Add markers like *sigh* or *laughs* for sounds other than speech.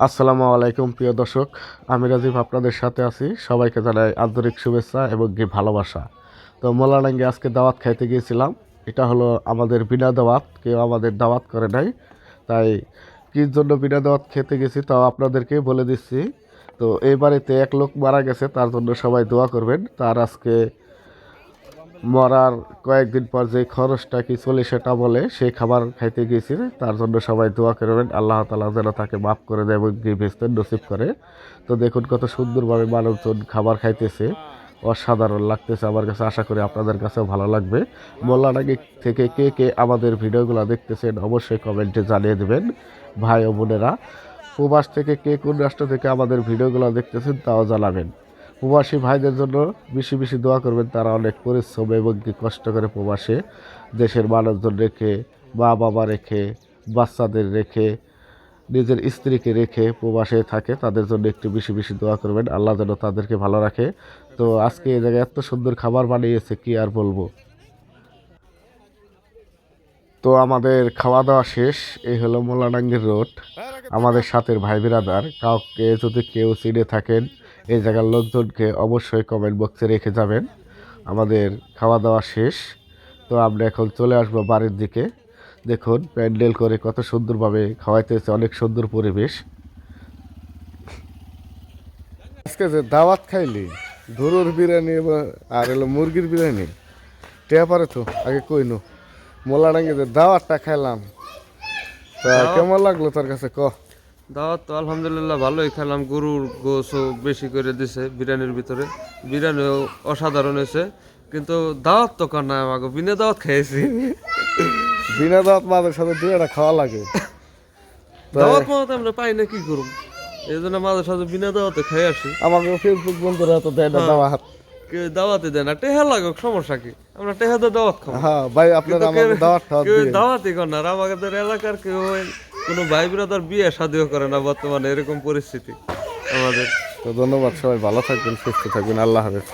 আসসালামু আলাইকুম প্রিয় দর্শক। আমি রাজীব আপনাদের সাথে আছি। সবাইকে জানাই আন্তরিক শুভেচ্ছা এবং কি ভালোবাসা। তো মোলানাঙ্গে আজকে দাওয়াত খাইতে গিয়েছিলাম। এটা হলো আমাদের বিনা দাওয়াত। কেউ আমাদের দাওয়াত করে নাই। তাই কি জন্য বিনা দাওয়াত খেতে গেছি তাও আপনাদেরকে বলে দিচ্ছি। তো এই বাড়িতে এক লোক মারা গেছে তার জন্য সবাই দোয়া করবেন। তার আজকে মরার কয়েকদিন পর যে খরচটা কি চলে সেটা বলে, সেই খাবার খাইতে গিয়েছি তার জন্য সবাই দোয়া করবেন, আল্লাহ তালা যেন তাকে মাফ করে দেয় এবং ভেস্তের নসিব করে। তো দেখুন কত সুন্দরভাবে মানুষজন খাবার খাইতেছে। অসাধারণ লাগতেছে আমার কাছে, আশা করি আপনাদের কাছেও ভালো লাগবে। মোল্লানাগি থেকে কে কে আমাদের ভিডিওগুলো দেখতেছেন, অবশ্যই কমেন্টে জানিয়ে দেবেন, ভাই ও বোনেরা। প্রবাস থেকে কে কোন রাষ্ট্র থেকে আমাদের ভিডিওগুলো দেখতেছেন তাও জানাবেন। প্রবাসী ভাইদের জন্য বেশি বেশি দোয়া করবেন, তারা অনেক পরিশ্রম এবং কষ্ট করে প্রবাসে দেশের মানুষজন রেখে মা বাবা রেখে, বাচ্চাদের রেখে, নিজের স্ত্রীকে রেখে প্রবাসে থাকে, তাদের জন্য একটু বেশি বেশি দোয়া করবেন। আল্লাহ যেন তাদেরকে ভালো রাখে। তো আজকে এই জায়গায় এত সুন্দর খাবার বানিয়েছে, কি আর বলব? তো আমাদের খাওয়া দাওয়া শেষ, এই হলো মোল্লাডাঙ্গির রোড। আমাদের সাথের ভাই বিরাদার কাউকে যদি কেউ চিনে থাকেন এই জায়গার লোকজনকে অবশ্যই কমেন্ট বক্সে রেখে যাবেন। আমাদের খাওয়া দাওয়া শেষ। তো আমরা এখন চলে আসব বাড়ির দিকে। দেখুন প্যান্ডেল করে কত সুন্দরভাবে খাওয়াইতেছে অনেক সুন্দর পরিবেশ। আজকে যে দাওয়াত খাইলি গরুর বিরিয়ানি আর এলো মুরগির বিরিয়ানি টেয়া পারে তো আগে কইনো মোলাডাঙ্গে যে দাওয়াতটা খাইলাম। তা কেমন লাগল তোর কাছে? ক। দাওয়াত তো আলহামদুলিল্লাহ ভালোই খেলাম। গরুর গোসও বেশি করে দিছে বিরিয়ানির ভিতরে। বিরিয়ানিও অসাধারণ হয়েছে। কিন্তু দাওয়াত তো কর না আমাকে বিনা দাওয়াত খেয়েছি। বিনা দাওয়াত মাদের সাথে দুই একটা খাওয়া লাগে। *laughs* দাওয়াত মাওয়াত আমরা পাই না কি করুম? এই জন্য মাঝে সাথে বিনা দাওয়াতে খেয়ে আসি। আমাকে ফেসবুক বন্ধুরা তো দেয় না দাওয়াত। কেউ দাওয়াতে দেয় না টেহা লাগুক সমস্যা কি? আমরা টেহাতে দাওয়াত খাব। হ্যাঁ ভাই আপনারা আমাকে দাওয়াত খাওয়াত কেউ দাওয়াতই কর না আমাদের এলাকার কেউ কোনো ভাই ব্রাদার বিয়ে শাদিও করে না বর্তমানে, এরকম পরিস্থিতি আমাদের। তো ধন্যবাদ সবাই, ভালো থাকবেন, সুস্থ থাকবেন, আল্লাহ হাফেজ।